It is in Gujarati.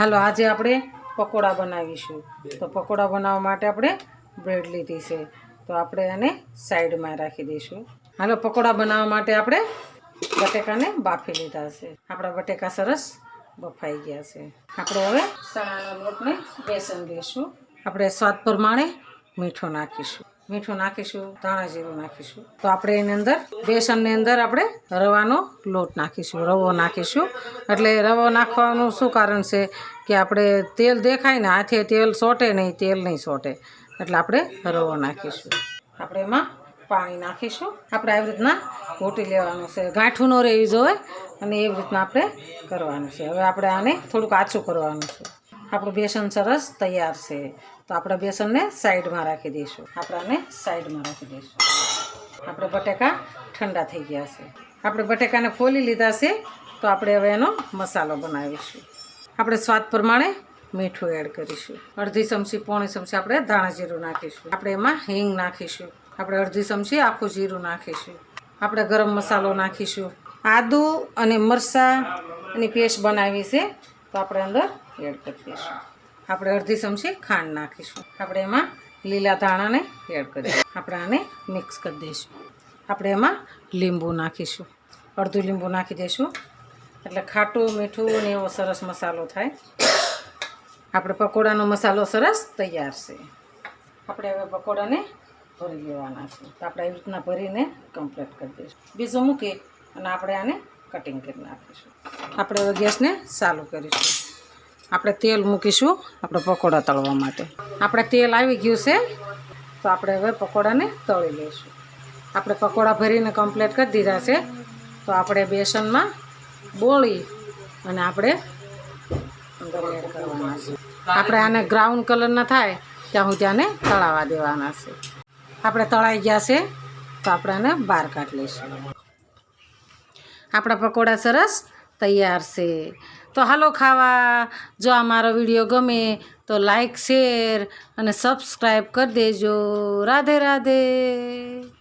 હાલો, આજે આપણે પકોડા બનાવીશું. તો પકોડા બનાવવા માટે આપણે બ્રેડ લીધી છે. તો આપણે એને સાઈડમાં રાખી દઈશું. હાલો, પકોડા બનાવવા માટે આપણે બટેકાને બાફી લીધા છે. આપણા બટેકા સરસ બફાઈ ગયા છે. આપણે હવે ચણાના લોટને બેસન દઈશું. આપણે સ્વાદ પ્રમાણે મીઠું નાખીશું. મીઠું નાખીશું, ધાણા જીરું નાખીશું. તો આપણે એની અંદર બેસનની અંદર આપણે રવાનો લોટ નાખીશું, રવો નાખીશું. એટલે રવો નાખવાનું શું કારણ છે કે આપણે તેલ દેખાય ને, હાથે તેલ સોટે નહીં, તેલ નહીં સોટે. એટલે આપણે રવો નાખીશું. આપણે એમાં પાણી નાખીશું. આપણે આવી રીતના ઘોટી લેવાનું છે. ગાંઠું ન રહેવી જોઈએ અને એવી રીતના આપણે કરવાનું છે. હવે આપણે આને થોડુંક આછું કરવાનું છે. આપણું બેસન સરસ તૈયાર છે. તો આપણે બેસનને સાઈડમાં રાખી દઈશું. આપણાને સાઈડમાં રાખી દઈશું. આપણે બટેકા ઠંડા થઈ ગયા છે. આપણે બટેકાને ફોલી લીધા છે, તો આપણે હવે એનો મસાલો બનાવીશું. આપણે સ્વાદ પ્રમાણે મીઠું એડ કરીશું. અડધી ચમચી પોણી ચમચી આપણે ધાણા જીરું નાખીશું. આપણે એમાં હિંગ નાખીશું. આપણે અડધી ચમચી આખું જીરું નાખીશું. આપણે ગરમ મસાલો નાખીશું. આદું અને મરચાં એની પેસ્ટ બનાવી છે, તો આપણે અંદર એડ કરી દઈશું. આપણે અડધી ચમચી ખાંડ નાખીશું. આપણે એમાં લીલા ધાણાને એડ કરીશું આપણે આને મિક્સ કરી દઈશું. આપણે એમાં લીંબુ નાખીશું. અડધું લીંબુ નાખી દઈશું. એટલે ખાટું, મીઠું ને એવો સરસ મસાલો થાય. આપણે પકોડાનો મસાલો સરસ તૈયાર છે. આપણે હવે પકોડાને ભરી લેવાના છે. તો આપણે એવી રીતના ભરીને કમ્પ્લીટ કરી દઈશું. બીજું મૂકી અને આપણે આને કટિંગ કરી નાખીશું. આપણે હવે ગેસને ચાલુ કરીશું. આપણે તેલ મૂકીશું આપણે પકોડા તળવા માટે. આપણે તેલ આવી ગયું છે, તો આપણે હવે પકોડાને તળી લઈશું. આપણે પકોડા ભરીને કમ્પ્લીટ કરી દીધા છે, તો આપણે બેસનમાં બોળી અને આપણે કરવાના આપણે આને બ્રાઉન કલરના થાય ત્યાં સુધી આને તળાવા દેવાના છે. આપણે તળાઈ ગયા છે, તો આપણે આને બહાર કાઢી લઈશું. આપણા પકોડા સરસ તૈયાર છે. તો હાલો ખાવા. જો આ મારો વીડિયો ગમે તો લાઈક, શેર અને સબસ્ક્રાઈબ કરી દેજો. રાધે રાધે.